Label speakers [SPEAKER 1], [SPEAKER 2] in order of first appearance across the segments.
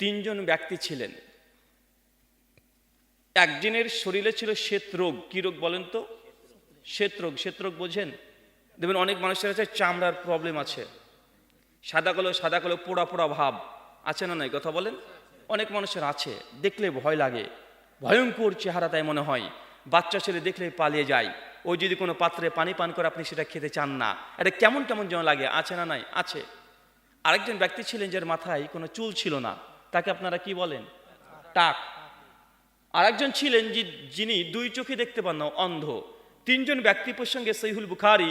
[SPEAKER 1] তিনজন ব্যক্তি ছিলেন একজনের শরীরে ছিল শ্বেত রোগ কী রোগ বলেন তো শ্বেত রোগ বোঝেন দেখবেন অনেক মানুষের আছে চামড়ার প্রবলেম আছে সাদা কালো সাদা কালো পোড়া পোড়া ভাব আছে না নাই কথা বলেন অনেক মানুষের আছে দেখলে ভয় লাগে ভয়ঙ্কর চেহারা তাই মনে হয় বাচ্চা ছেলে দেখলে পালিয়ে যায় ওই যদি কোনো পাত্রে পানি পান করে আপনি সেটা খেতে চান না এটা কেমন কেমন যেন লাগে আছে না নাই আছে আরেকজন ব্যক্তি ছিলেন যার মাথায় কোনো চুল ছিল না তাকে আপনারা কি বলেন টাক আরেকজন ছিলেন যিনি দুই চোখে দেখতে পান না অন্ধ তিনজন ব্যক্তি প্রসঙ্গে সৈহুল বুখারি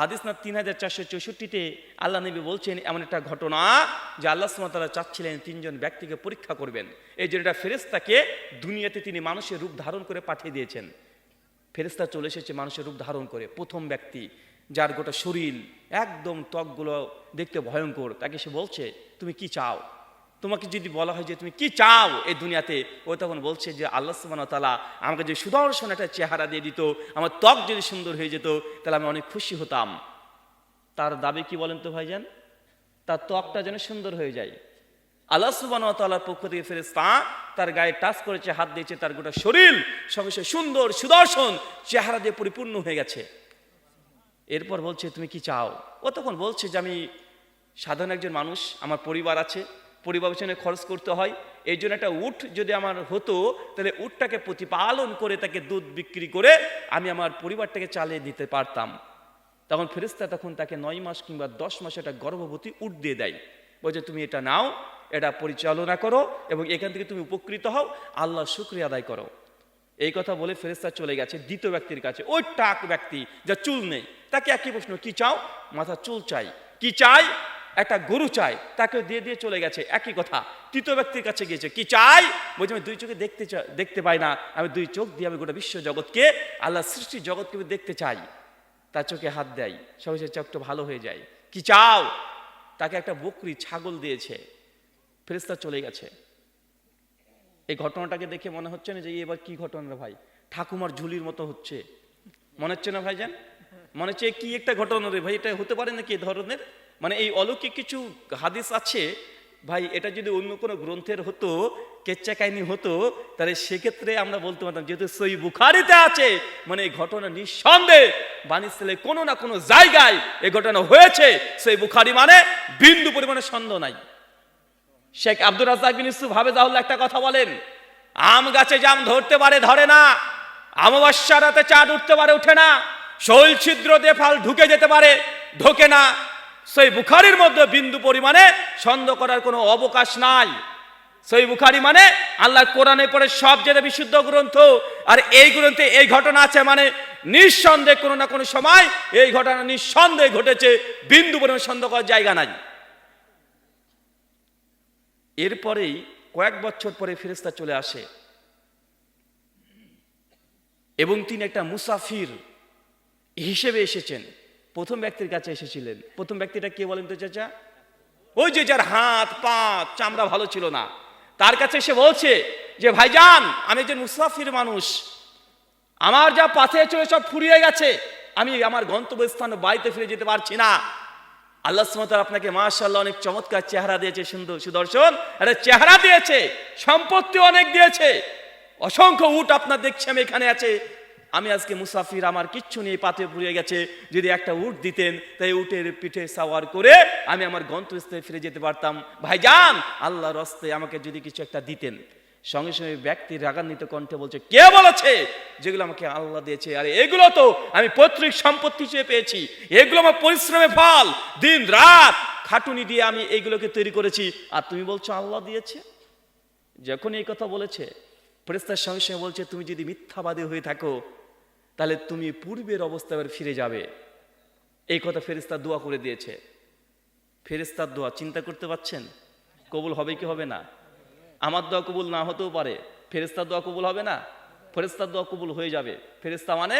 [SPEAKER 1] হাদিসনা তিন হাজার চারশো চৌষট্টিতে আল্লাহ নবী বলছেন এমন একটা ঘটনা যে আল্লাহ সুমতারা চাচ্ছিলেন তিনজন ব্যক্তিকে পরীক্ষা করবেন এই জন্য এটা ফেরেস্তাকে দুনিয়াতে তিনি মানুষের রূপ ধারণ করে পাঠিয়ে দিয়েছেন ফেরেস্তা চলে এসেছে মানুষের রূপ ধারণ করে প্রথম ব্যক্তি যার গোটা শরীর একদম ত্বকগুলো দেখতে ভয়ঙ্কর তাকে সে বলছে তুমি কি চাও তোমাকে যদি বলা হয় যে তুমি কি চাও এই দুনিয়াতে ও তখন বলছে যে আল্লাহ সুবাহতালা আমাকে যদি সুদর্শন একটা চেহারা দিয়ে দিত আমার ত্বক যদি সুন্দর হয়ে যেত তাহলে আমি অনেক খুশি হতাম তার দাবি কি বলেন তো ভাইজান তার ত্বকটা যেন সুন্দর হয়ে যায় আল্লাহ তালার পক্ষ থেকে তা তার গায়ে টাচ করেছে হাত দিয়েছে তার গোটা শরীর সঙ্গে সে সুন্দর সুদর্শন চেহারা দিয়ে পরিপূর্ণ হয়ে গেছে এরপর বলছে তুমি কি চাও ও তখন বলছে যে আমি সাধারণ একজন মানুষ আমার পরিবার আছে পরিবেশনে খরচ করতে হয় এই জন্য একটা উঠ যদি আমার হতো তাহলে উঠটাকে প্রতিপালন করে তাকে দুধ বিক্রি করে আমি আমার পরিবারটাকে চালিয়ে দিতে পারতাম তখন ফেরিস্তা তখন তাকে নয় মাস কিংবা দশ মাস একটা গর্ভবতী উঠ দিয়ে দেয় বলছে তুমি এটা নাও এটা পরিচালনা করো এবং এখান থেকে তুমি উপকৃত হও আল্লাহ শুক্রিয়া আদায় করো এই কথা বলে ফেরেস্তা চলে গেছে দ্বিতীয় ব্যক্তির কাছে ওই টাক ব্যক্তি যা চুল নেই তাকে একই প্রশ্ন কি চাও মাথা চুল চাই কি চাই একটা গরু চায় তাকে দিয়ে দিয়ে চলে গেছে একই কথা তৃতীয় ব্যক্তির কাছে গিয়েছে কি চাই বলছি আমি দুই চোখে দেখতে দেখতে পাই না আমি দুই চোখ দিয়ে আমি গোটা বিশ্ব জগৎকে আল্লাহ সৃষ্টি জগৎকে আমি দেখতে চাই তার চোখে হাত দেয় সবাই সে চোখটা ভালো হয়ে যায় কি চাও তাকে একটা বকরি ছাগল দিয়েছে ফেরেস্তা চলে গেছে এই ঘটনাটাকে দেখে মনে হচ্ছে না যে এবার কি ঘটনা ভাই ঠাকুমার ঝুলির মতো হচ্ছে মনে হচ্ছে না ভাই যান মনে হচ্ছে কি একটা ঘটনা রে ভাই এটা হতে পারে নাকি এ ধরনের মানে এই অলৌকিক কিছু হাদিস আছে ভাই এটা যদি অন্য কোনো গ্রন্থের হতো কেচ্চা কাহিনী হতো তাহলে সেক্ষেত্রে আমরা বলতে পারতাম যেহেতু সই বুখারিতে আছে মানে এই ঘটনা নিঃসন্দেহে বাণিজ্যে কোনো না কোনো জায়গায় এই ঘটনা হয়েছে সেই বুখারি মানে বিন্দু পরিমাণে সন্দেহ নাই শেখ আব্দুল রাজাক নিশ্চু ভাবে তাহলে একটা কথা বলেন আম গাছে জাম ধরতে পারে ধরে না আমাবস্যা রাতে চাঁদ উঠতে পারে ওঠে না শৈল ছিদ্র দেফাল ঢুকে যেতে পারে ঢোকে না সেই বুখারির মধ্যে বিন্দু পরিমাণে সন্দেহ করার কোনো অবকাশ নাই সেই বুখারি মানে আল্লাহ কোরআনে পরে সব যেটা বিশুদ্ধ গ্রন্থ আর এই গ্রন্থে এই ঘটনা আছে মানে নিঃসন্দেহে কোনো না কোনো সময় এই ঘটনা নিঃসন্দেহে ঘটেছে বিন্দু পরিমাণ সন্দেহ করার জায়গা নাই এরপরেই কয়েক বছর পরে ফেরেস্তা চলে আসে এবং তিনি একটা মুসাফির হিসেবে এসেছেন প্রথম ব্যক্তির কাছে এসেছিলেন প্রথম ব্যক্তিটা কে বলেন তো চাচা ওই যে যার হাত পা চামড়া ভালো ছিল না তার কাছে এসে বলছে যে ভাইজান আমি একজন মুসাফির মানুষ আমার যা পাথে চলে সব ফুরিয়ে গেছে আমি আমার গন্তব্যস্থান বাড়িতে ফিরে যেতে পারছি না আল্লাহ সুমতার আপনাকে মাশাল্লাহ অনেক চমৎকার চেহারা দিয়েছে সুন্দর সুদর্শন একটা চেহারা দিয়েছে সম্পত্তি অনেক দিয়েছে অসংখ্য উট আপনার দেখছি আমি এখানে আছে আমি আজকে মুসাফির আমার কিচ্ছু নিয়ে পাতে পুড়ে গেছে যদি একটা উট দিতেন তাই উটের পিঠে সাওয়ার করে আমি আমার গন্তব্যস্থলে ফিরে যেতে পারতাম ভাইজান আল্লাহর রস্তে আমাকে যদি কিছু একটা দিতেন সঙ্গে সঙ্গে ব্যক্তির রাগান্বিত কণ্ঠে বলছে কে বলেছে যেগুলো আমাকে আল্লাহ দিয়েছে আর এগুলো তো আমি পৈতৃক সম্পত্তি হিসেবে পেয়েছি এগুলো আমার পরিশ্রমে ফল দিন রাত খাটুনি দিয়ে আমি এইগুলোকে তৈরি করেছি আর তুমি বলছো আল্লাহ দিয়েছে যখন এই কথা বলেছে ফেরেস্তার সঙ্গে সঙ্গে বলছে তুমি যদি মিথ্যাবাদী হয়ে থাকো তাহলে তুমি পূর্বের অবস্থা এবার ফিরে যাবে এই কথা ফেরিস্তার দোয়া করে দিয়েছে ফেরিস্তার দোয়া চিন্তা করতে পারছেন কবুল হবে কি হবে না আমার দোয়া কবুল না হতেও পারে ফেরিস্তার দোয়া কবুল হবে না ফেরিস্তার দোয়া কবুল হয়ে যাবে ফেরিস্তা মানে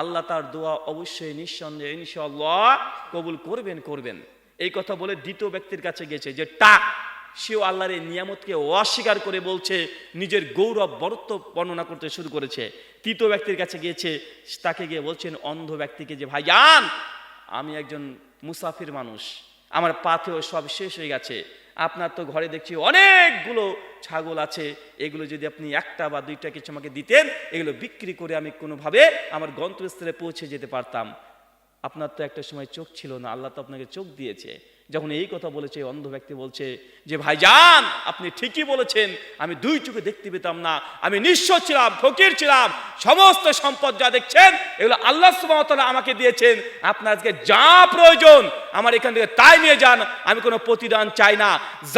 [SPEAKER 1] আল্লাহ তার দোয়া অবশ্যই নিঃসন্দেহে ইনশাল্লাহ কবুল করবেন করবেন এই কথা বলে দ্বিতীয় ব্যক্তির কাছে গেছে যে টাক সেও আল্লাহর এই নিয়ামতকে অস্বীকার করে বলছে নিজের গৌরব বরত্ব বর্ণনা করতে শুরু করেছে তৃতীয় ব্যক্তির কাছে গিয়েছে তাকে গিয়ে বলছেন অন্ধ ব্যক্তিকে যে ভাই আন আমি একজন মুসাফির মানুষ আমার পাথেও সব শেষ হয়ে গেছে আপনার তো ঘরে দেখছি অনেকগুলো ছাগল আছে এগুলো যদি আপনি একটা বা দুইটা কিছু আমাকে দিতেন এগুলো বিক্রি করে আমি কোনোভাবে আমার গন্তব্যস্থলে পৌঁছে যেতে পারতাম আপনার তো একটা সময় চোখ ছিল না আল্লাহ তো আপনাকে চোখ দিয়েছে যখন এই কথা বলেছে অন্ধ ব্যক্তি বলছে যে ভাইজান আপনি ঠিকই বলেছেন আমি দুই চোখে দেখতে পেতাম না আমি নিঃস্ব ছিলাম ফকির ছিলাম সমস্ত সম্পদ যা দেখছেন এগুলো আল্লাহ সুবাহতলা আমাকে দিয়েছেন আপনার আজকে যা প্রয়োজন আমার এখান থেকে তাই নিয়ে যান আমি কোনো প্রতিদান চাই না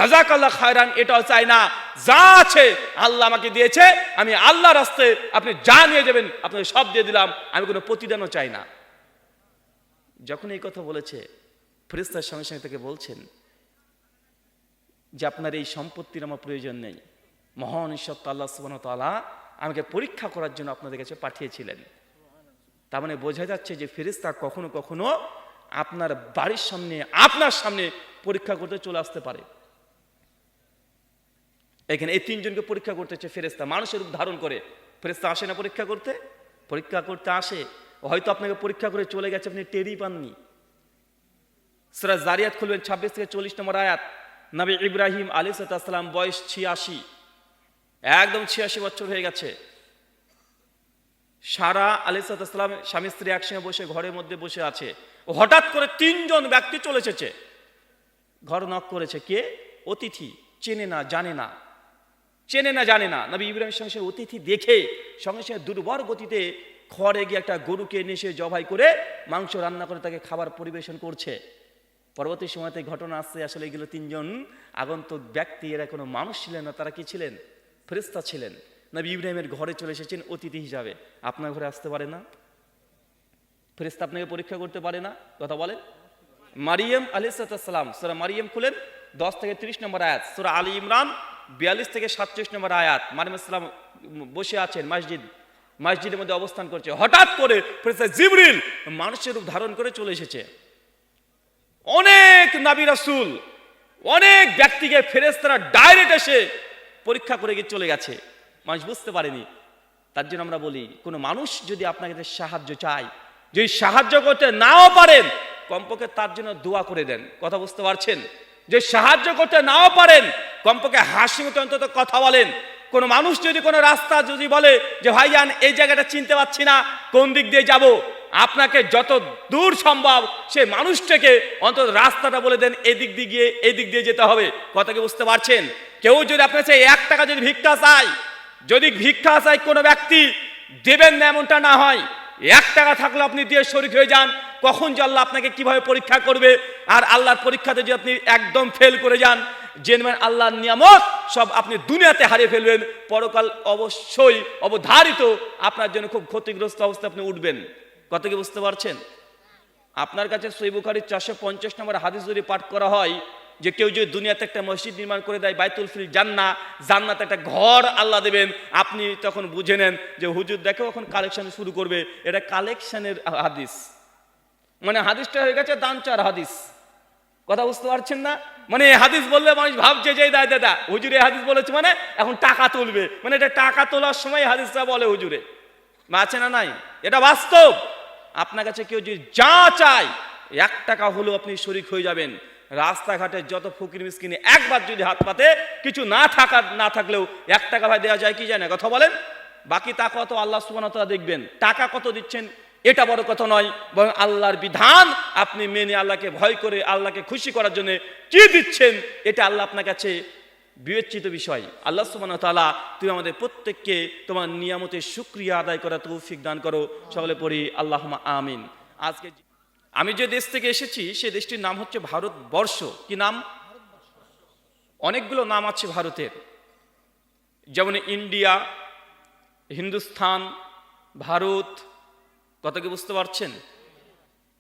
[SPEAKER 1] আল্লাহ খায়রান এটাও চাই না যা আছে আল্লাহ আমাকে দিয়েছে আমি আল্লাহ রাস্তে আপনি যা নিয়ে যাবেন আপনাকে সব দিয়ে দিলাম আমি কোনো প্রতিদানও চাই না যখন এই কথা বলেছে ফেরিস্তার সঙ্গে সঙ্গে তাকে বলছেন যে আপনার এই সম্পত্তির আমার প্রয়োজন নেই মহান ঈশ্বর তাল্লা সুবান তালা আমাকে পরীক্ষা করার জন্য আপনাদের কাছে পাঠিয়েছিলেন তার মানে বোঝা যাচ্ছে যে ফেরিস্তা কখনো কখনো আপনার বাড়ির সামনে আপনার সামনে পরীক্ষা করতে চলে আসতে পারে এখানে এই তিনজনকে পরীক্ষা করতে হচ্ছে ফেরেস্তা মানুষের রূপ ধারণ করে ফেরেস্তা আসে না পরীক্ষা করতে পরীক্ষা করতে আসে হয়তো আপনাকে পরীক্ষা করে চলে গেছে আপনি টেরি পাননি সুরা জারিয়াত খুলবেন ছাব্বিশ থেকে চল্লিশ নম্বর আয়াত নবী ইব্রাহিম আলী সালাম বয়স ছিয়াশি একদম ছিয়াশি বছর হয়ে গেছে সারা আলী সালাম স্বামী স্ত্রী একসঙ্গে বসে ঘরের মধ্যে বসে আছে হঠাৎ করে তিনজন ব্যক্তি চলে এসেছে ঘর নক করেছে কে অতিথি চেনে না জানে না চেনে না জানে না নবী ইব্রাহিম সঙ্গে অতিথি দেখে সঙ্গে সঙ্গে দুর্বর গতিতে খড়ে গিয়ে একটা গরুকে এনে সে জবাই করে মাংস রান্না করে তাকে খাবার পরিবেশন করছে পরবর্তী সময়তে ঘটনা আসছে আসলে এগুলো তিনজন আগন্তুক ব্যক্তি এরা কোনো মানুষ ছিলেন না তারা কি ছিলেন ফেরিস্তা ছিলেন নবী ইব্রাহিমের ঘরে চলে এসেছেন অতিথি হিসাবে আপনার ঘরে আসতে পারে না ফেরিস্তা আপনাকে পরীক্ষা করতে পারে না কথা বলেন মারিয়াম আলিসালাম সোরা মারিয়াম খুলেন দশ থেকে তিরিশ নম্বর আয়াত সোরা আলী ইমরান বিয়াল্লিশ থেকে সাতচল্লিশ নম্বর আয়াত মারিয়াম ইসলাম বসে আছেন মসজিদ মসজিদের মধ্যে অবস্থান করছে হঠাৎ করে ফেরিস্তা জিবরিল মানুষের রূপ ধারণ করে চলে এসেছে অনেক নাবি রাসুল অনেক ব্যক্তিকে ফেরেস্তারা ডাইরেক্ট এসে পরীক্ষা করে গিয়ে চলে গেছে মানুষ বুঝতে পারেনি তার জন্য আমরা বলি কোনো মানুষ যদি আপনাকে সাহায্য চায় যদি সাহায্য করতে নাও পারেন কমপক্ষে তার জন্য দোয়া করে দেন কথা বুঝতে পারছেন যে সাহায্য করতে নাও পারেন কমপক্ষে হাসি মতো অন্তত কথা বলেন কোনো মানুষ যদি কোনো রাস্তা যদি বলে যে ভাইয়ান এই জায়গাটা চিনতে পারছি না কোন দিক দিয়ে যাব আপনাকে যত দূর সম্ভব সে মানুষটাকে অন্তত রাস্তাটা বলে দেন এদিক দিয়ে গিয়ে এদিক দিয়ে যেতে হবে কথা বুঝতে পারছেন কেউ যদি আপনার সেই এক টাকা যদি ভিক্ষা চায় যদি ভিক্ষা চায় কোনো ব্যক্তি দেবেন না এমনটা না হয় এক টাকা থাকলে আপনি দিয়ে শরীর হয়ে যান কখন যে আল্লাহ আপনাকে কিভাবে পরীক্ষা করবে আর আল্লাহর পরীক্ষাতে যদি আপনি একদম ফেল করে যান জেনবেন আল্লাহর নিয়ামত সব আপনি দুনিয়াতে হারিয়ে ফেলবেন পরকাল অবশ্যই অবধারিত আপনার জন্য খুব ক্ষতিগ্রস্ত অবস্থা আপনি উঠবেন কত কি বুঝতে পারছেন আপনার কাছে বুখারির চারশো পঞ্চাশ নম্বর হাদিস যদি পাঠ করা হয় যে কেউ যদি দুনিয়াতে একটা মসজিদ নির্মাণ করে দেয় বাইতুল ফিল জান্না জান্নাতে একটা ঘর আল্লাহ দেবেন আপনি তখন বুঝে নেন যে হুজুর দেখো এখন কালেকশন শুরু করবে এটা কালেকশনের হাদিস মানে হাদিসটা হয়ে গেছে দান চার হাদিস কথা বুঝতে পারছেন না মানে হাদিস বললে মানুষ ভাবছে যে দায় দাদা হুজুরে হাদিস বলেছে মানে এখন টাকা তুলবে মানে এটা টাকা তোলার সময় হাদিসটা বলে হুজুরে আছে না নাই এটা বাস্তব আপনার কাছে কেউ যদি যা চায় এক টাকা হলেও আপনি শরিক হয়ে যাবেন রাস্তাঘাটে যত ফকির মিসকিনে একবার যদি হাত পাতে কিছু না থাকার না থাকলেও এক টাকা ভাই দেওয়া যায় কি যায় না কথা বলেন বাকি তা কত আল্লাহ সুবানতলা দেখবেন টাকা কত দিচ্ছেন এটা বড় কথা নয় বরং আল্লাহর বিধান আপনি মেনে আল্লাহকে ভয় করে আল্লাহকে খুশি করার জন্য কি দিচ্ছেন এটা আল্লাহ আপনার কাছে বিবেচিত বিষয় আল্লাহ সুবান তালা তুমি আমাদের প্রত্যেককে তোমার নিয়ামতের সুক্রিয়া আদায় করা তৌফিক দান করো সকলে পড়ি আল্লাহ আমিন আজকে আমি যে দেশ থেকে এসেছি সে দেশটির নাম হচ্ছে ভারতবর্ষ কি নাম অনেকগুলো নাম আছে ভারতের যেমন ইন্ডিয়া হিন্দুস্থান ভারত কত কি বুঝতে পারছেন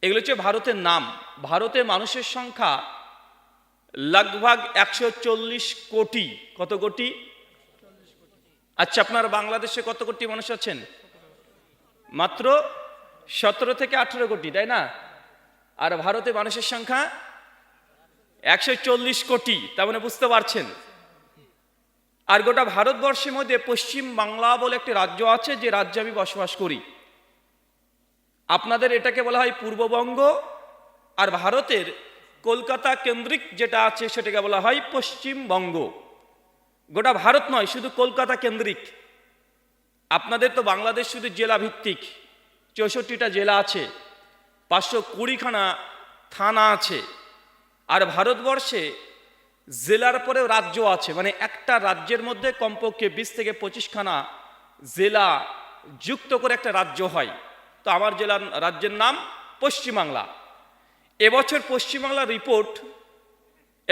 [SPEAKER 1] এগুলো হচ্ছে ভারতের নাম ভারতের মানুষের সংখ্যা লগভগ একশো চল্লিশ কোটি কত কোটি আচ্ছা আপনার বাংলাদেশে কত কোটি মানুষ আছেন মাত্র সতেরো থেকে আঠেরো কোটি তাই না আর ভারতে মানুষের সংখ্যা একশো চল্লিশ কোটি তার মানে বুঝতে পারছেন আর গোটা ভারতবর্ষের মধ্যে পশ্চিম বাংলা বলে একটি রাজ্য আছে যে রাজ্যে আমি বসবাস করি আপনাদের এটাকে বলা হয় পূর্ববঙ্গ আর ভারতের কলকাতা কেন্দ্রিক যেটা আছে সেটাকে বলা হয় পশ্চিমবঙ্গ গোটা ভারত নয় শুধু কলকাতা কেন্দ্রিক আপনাদের তো বাংলাদেশ শুধু জেলা ভিত্তিক চৌষট্টিটা জেলা আছে পাঁচশো কুড়িখানা থানা আছে আর ভারতবর্ষে জেলার পরেও রাজ্য আছে মানে একটা রাজ্যের মধ্যে কমপক্ষে বিশ থেকে পঁচিশখানা জেলা যুক্ত করে একটা রাজ্য হয় তো আমার জেলার রাজ্যের নাম পশ্চিমবাংলা এবছর পশ্চিমবাংলার রিপোর্ট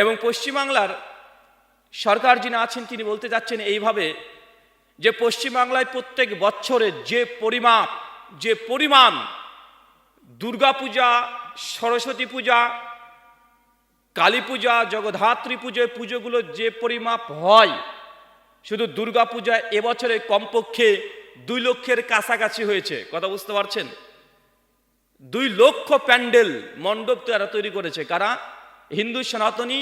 [SPEAKER 1] এবং পশ্চিমবাংলার সরকার যিনি আছেন তিনি বলতে যাচ্ছেন এইভাবে যে পশ্চিমবাংলায় প্রত্যেক বছরে যে পরিমাপ যে পরিমাণ দুর্গাপূজা সরস্বতী পূজা কালী পূজা জগধাত্রী পুজোয় পুজোগুলো যে পরিমাপ হয় শুধু দুর্গাপূজা এবছরে কমপক্ষে দুই লক্ষের কাছাকাছি হয়েছে কথা বুঝতে পারছেন দুই লক্ষ প্যান্ডেল মণ্ডপ তারা তৈরি করেছে কারা হিন্দু সনাতনী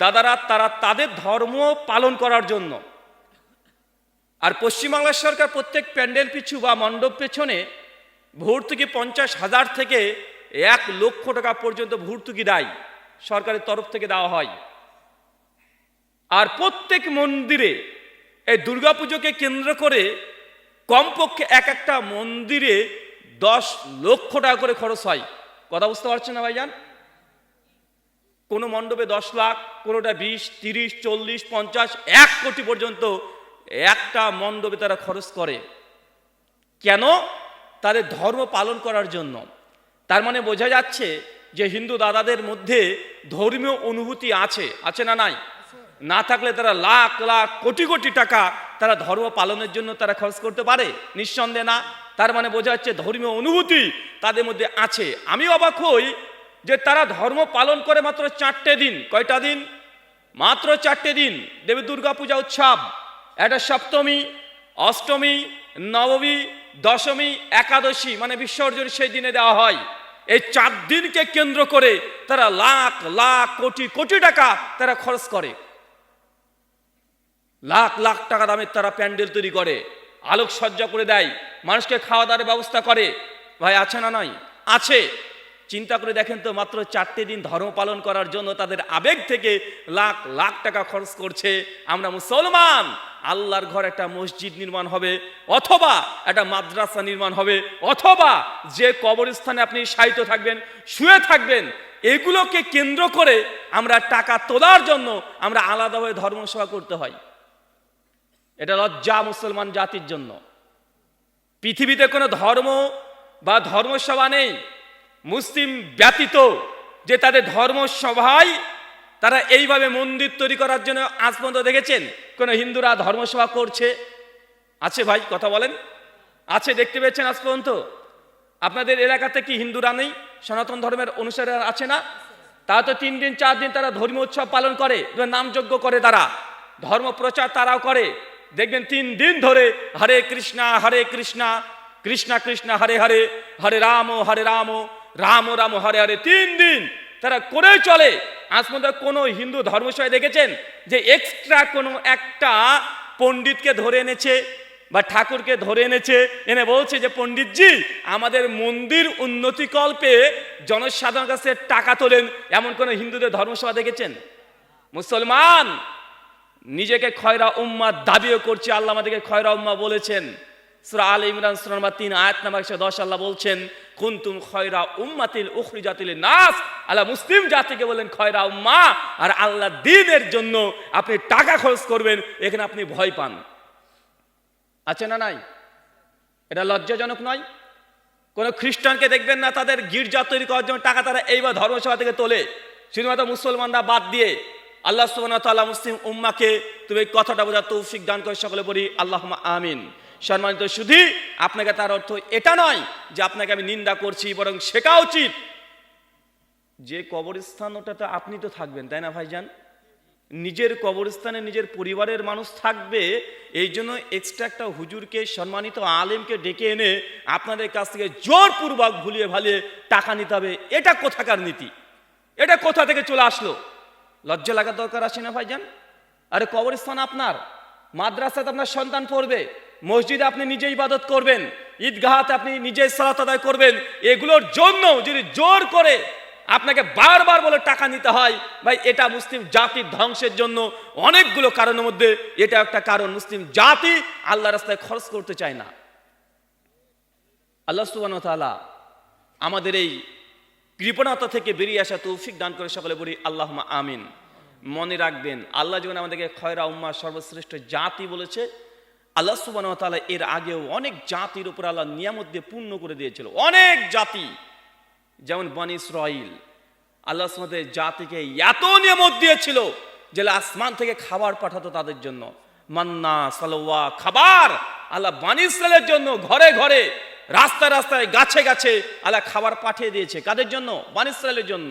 [SPEAKER 1] দাদারা তারা তাদের ধর্ম পালন করার জন্য আর পশ্চিমবাংলা সরকার প্রত্যেক প্যান্ডেল পিছু বা মণ্ডপ পেছনে ভর্তুকি পঞ্চাশ হাজার থেকে এক লক্ষ টাকা পর্যন্ত ভর্তুকি দেয় সরকারের তরফ থেকে দেওয়া হয় আর প্রত্যেক মন্দিরে এই দুর্গাপুজোকে কেন্দ্র করে কমপক্ষে এক একটা মন্দিরে দশ লক্ষ টাকা করে খরচ হয় কথা বুঝতে পারছেন না ভাইজান কোনো মণ্ডপে দশ লাখ কোনোটা বিশ তিরিশ চল্লিশ পঞ্চাশ এক কোটি পর্যন্ত একটা মণ্ডপে তারা খরচ করে কেন তাদের ধর্ম পালন করার জন্য তার মানে বোঝা যাচ্ছে যে হিন্দু দাদাদের মধ্যে ধর্মীয় অনুভূতি আছে আছে না নাই না থাকলে তারা লাখ লাখ কোটি কোটি টাকা তারা ধর্ম পালনের জন্য তারা খরচ করতে পারে নিঃসন্দেহে না তার মানে বোঝা যাচ্ছে ধর্মীয় অনুভূতি তাদের মধ্যে আছে আমি অবাক হই যে তারা ধর্ম পালন করে মাত্র চারটে দিন কয়টা দিন মাত্র চারটে দিন দেবী দুর্গা পূজা উৎসব একটা সপ্তমী অষ্টমী নবমী দশমী একাদশী মানে বিসর্জন সেই দিনে দেওয়া হয় এই চার দিনকে কেন্দ্র করে তারা লাখ লাখ কোটি কোটি টাকা তারা খরচ করে লাখ লাখ টাকা দামের তারা প্যান্ডেল তৈরি করে আলোকসজ্জা করে দেয় মানুষকে খাওয়া দাওয়ার ব্যবস্থা করে ভাই আছে না নয় আছে চিন্তা করে দেখেন তো মাত্র চারটে দিন ধর্ম পালন করার জন্য তাদের আবেগ থেকে লাখ লাখ টাকা খরচ করছে আমরা মুসলমান আল্লাহর ঘর একটা মসজিদ নির্মাণ হবে অথবা একটা মাদ্রাসা নির্মাণ হবে অথবা যে কবরস্থানে আপনি সাহিত থাকবেন শুয়ে থাকবেন এগুলোকে কেন্দ্র করে আমরা টাকা তোলার জন্য আমরা আলাদাভাবে ধর্মসভা করতে হয় এটা লজ্জা মুসলমান জাতির জন্য পৃথিবীতে কোনো ধর্ম বা ধর্মসভা নেই মুসলিম ব্যতীত যে তাদের ধর্মসভায় তারা এইভাবে মন্দির তৈরি করার জন্য আজ পর্যন্ত দেখেছেন কোনো হিন্দুরা ধর্মসভা করছে আছে ভাই কথা বলেন আছে দেখতে পেয়েছেন আজ পর্যন্ত আপনাদের এলাকাতে কি হিন্দুরা নেই সনাতন ধর্মের অনুসারে আছে না তা তো তিন দিন চার দিন তারা ধর্মীয় উৎসব পালন করে নামযজ্ঞ করে তারা ধর্ম প্রচার তারাও করে দেখবেন তিন দিন ধরে হরে কৃষ্ণা হরে কৃষ্ণা কৃষ্ণা কৃষ্ণা হরে হরে হরে রাম হরে রাম রাম রাম হরে হরে তিন দিন তারা করে চলে আজ পর্যন্ত কোনো হিন্দু ধর্মশয় দেখেছেন যে এক্সট্রা কোনো একটা পণ্ডিতকে ধরে এনেছে বা ঠাকুরকে ধরে এনেছে এনে বলছে যে পণ্ডিতজি আমাদের মন্দির উন্নতিকল্পে জনসাধারণ কাছে টাকা তোলেন এমন কোনো হিন্দুদের ধর্মসভা দেখেছেন মুসলমান নিজেকে খয়রা উম্মা দাবিও করছে আল্লাহ আমাদেরকে খয়রা উম্মা বলেছেন সুরা আল ইমরান সুরা তিন আয়াত নাম্বার একশো দশ আল্লাহ বলছেন কুন্তুম খয়রা উম্মাতিল উখরি জাতিল নাস আল্লাহ মুসলিম জাতিকে বলেন খয়রা উম্মা আর আল্লাহ দিনের জন্য আপনি টাকা খরচ করবেন এখানে আপনি ভয় পান আছে না নাই এটা লজ্জাজনক নয় কোনো খ্রিস্টানকে দেখবেন না তাদের গির্জা তৈরি করার জন্য টাকা তারা এইবার ধর্মসভা থেকে তোলে শুধুমাত্র মুসলমানরা বাদ দিয়ে আল্লাহ সুবাহতাল্লাহ মুসলিম উম্মাকে তুমি কথাটা বোঝা তৌফিক দান করে সকলে বলি আল্লাহ আমিন সম্মানিত শুধু আপনাকে তার অর্থ এটা নয় যে আপনাকে আমি নিন্দা করছি বরং শেখা উচিত যে কবরস্থান ওটাতে আপনি তো থাকবেন তাই না ভাইজান নিজের কবরস্থানে নিজের পরিবারের মানুষ থাকবে এই জন্য এক্সট্রা একটা হুজুরকে সম্মানিত আলেমকে ডেকে এনে আপনাদের কাছ থেকে জোরপূর্বক ভুলিয়ে ভালিয়ে টাকা নিতে হবে এটা কোথাকার নীতি এটা কোথা থেকে চলে আসলো লজ্জা লাগার দরকার আছে না ভাইজান আরে কবরস্থান আপনার মাদ্রাসাতে আপনার সন্তান পড়বে মসজিদে আপনি নিজে ইবাদত করবেন ঈদগাহাতে আপনি নিজে সালাত আদায় করবেন এগুলোর জন্য যদি জোর করে আপনাকে বারবার বলে টাকা নিতে হয় ভাই এটা মুসলিম জাতির ধ্বংসের জন্য অনেকগুলো কারণের মধ্যে এটা একটা কারণ মুসলিম জাতি আল্লাহ রাস্তায় খরচ করতে চায় না আল্লাহ সুবান আমাদের এই কৃপণতা থেকে বেরিয়ে আসা তৌফিক দান করে সকলে বলি আল্লাহ আমিন মনে রাখবেন আল্লাহ যেমন আমাদেরকে খয়রা উম্মা সর্বশ্রেষ্ঠ জাতি বলেছে আল্লাহ সুবানতালা এর আগেও অনেক জাতির উপর আল্লাহ নিয়ামত দিয়ে পূর্ণ করে দিয়েছিল অনেক জাতি যেমন বন ইসরাইল আল্লাহ সুমাদের জাতিকে এত নিয়ামত দিয়েছিল যে আসমান থেকে খাবার পাঠাতো তাদের জন্য মান্না সালোয়া খাবার আল্লাহ বান ইসরায়েলের জন্য ঘরে ঘরে রাস্তায় রাস্তায় গাছে গাছে আল্লাহ খাবার পাঠিয়ে দিয়েছে কাদের জন্য বানিসালের জন্য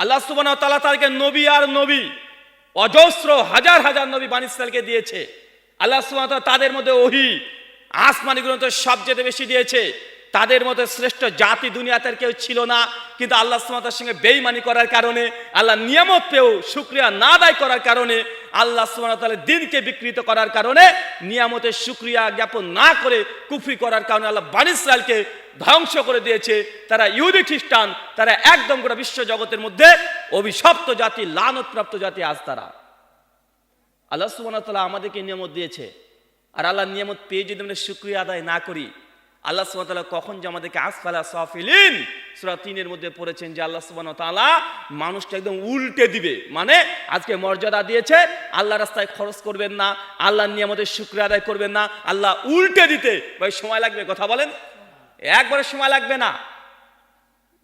[SPEAKER 1] আল্লাহ সুবান তালা তাদেরকে নবী আর নবী অজস্র হাজার হাজার নবী বানিসকে দিয়েছে আল্লাহ সুবান তাদের মধ্যে ওহি আসমানি গ্রন্থ সবচেয়ে বেশি দিয়েছে তাদের মধ্যে শ্রেষ্ঠ জাতি দুনিয়াতে কেউ ছিল না কিন্তু আল্লাহ সুমাতার সঙ্গে বেইমানি করার কারণে আল্লাহ নিয়ামত পেয়েও শুক্রিয়া না আদায় করার কারণে আল্লাহ সুবাহতালের দিনকে বিকৃত করার কারণে নিয়ামতের সুক্রিয়া জ্ঞাপন না করে কুফরি করার কারণে আল্লাহ বানিসালকে ধ্বংস করে দিয়েছে তারা ইহুদি খ্রিস্টান তারা একদম গোটা বিশ্ব জগতের মধ্যে অভিশপ্ত জাতি লানতপ্রাপ্ত জাতি আজ তারা আল্লাহ সুবাহতাল্লাহ আমাদেরকে নিয়ামত দিয়েছে আর আল্লাহ নিয়ামত পেয়ে যদি আমরা সুক্রিয়া আদায় না করি আল্লাহ সুবাহতাল্লাহ কখন যে আমাদেরকে আসফালা সাফিলিন সুরা তিনের মধ্যে পড়েছেন যে আল্লাহ সুবাহ তালা মানুষটা একদম উল্টে দিবে মানে আজকে মর্যাদা দিয়েছে আল্লাহ রাস্তায় খরচ করবেন না আল্লাহ নিয়ে আমাদের শুক্র আদায় করবেন না আল্লাহ উল্টে দিতে ভাই সময় লাগবে কথা বলেন একবারে সময় লাগবে না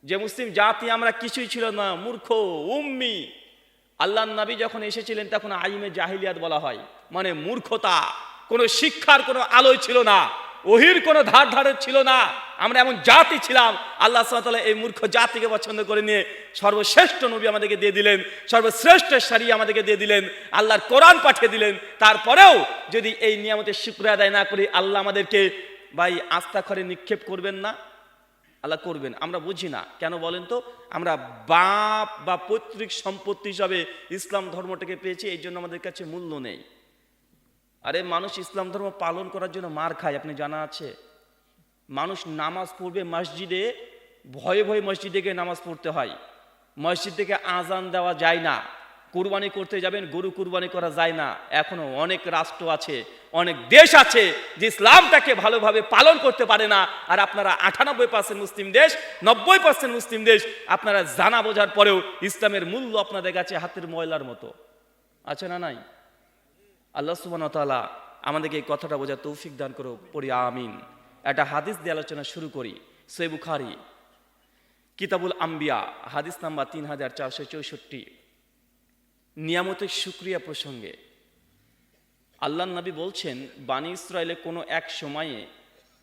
[SPEAKER 1] যে মুসলিম জাতি আমরা কিছুই ছিল না মূর্খ উম্মি আল্লাহ নবী যখন এসেছিলেন তখন আইমে জাহিলিয়াত বলা হয় মানে মূর্খতা কোনো শিক্ষার কোনো আলোয় ছিল না ওহির কোনো ধার ধারে ছিল না আমরা এমন জাতি ছিলাম আল্লাহ সাল্লাহ এই মূর্খ জাতিকে পছন্দ করে নিয়ে সর্বশ্রেষ্ঠ নবী আমাদেরকে দিয়ে দিলেন সর্বশ্রেষ্ঠ সারি আমাদেরকে দিয়ে দিলেন আল্লাহর কোরআন পাঠিয়ে দিলেন তারপরেও যদি এই নিয়ামতের শুক্র আদায় না করি আল্লাহ আমাদেরকে ভাই আস্থা করে নিক্ষেপ করবেন না আল্লাহ করবেন আমরা বুঝি না কেন বলেন তো আমরা বাপ বা পৈতৃক সম্পত্তি হিসাবে ইসলাম ধর্মটাকে পেয়েছি এই জন্য আমাদের কাছে মূল্য নেই আরে মানুষ ইসলাম ধর্ম পালন করার জন্য মার খায় আপনি জানা আছে মানুষ নামাজ পড়বে মসজিদে ভয়ে ভয়ে মসজিদে গিয়ে নামাজ পড়তে হয় মসজিদ থেকে আজান দেওয়া যায় না কুরবানি করতে যাবেন গরু কুরবানি করা যায় না এখনো অনেক রাষ্ট্র আছে অনেক দেশ আছে যে ইসলামটাকে ভালোভাবে পালন করতে পারে না আর আপনারা আটানব্বই পার্সেন্ট মুসলিম দেশ নব্বই পার্সেন্ট মুসলিম দেশ আপনারা জানা বোঝার পরেও ইসলামের মূল্য আপনাদের কাছে হাতের ময়লার মতো আছে না নাই আল্লাহ সুবাহতালা আমাদেরকে এই কথাটা বোঝা তৌফিক দান করো পড়ি আমিন একটা হাদিস দিয়ে আলোচনা শুরু করি সৈ কিতাবুল আম্বিয়া হাদিস নাম্বার তিন হাজার চারশো চৌষট্টি নিয়ামতের সুক্রিয়া প্রসঙ্গে আল্লাহ নবী বলছেন বাণী ইসরায়েলে কোনো এক সময়ে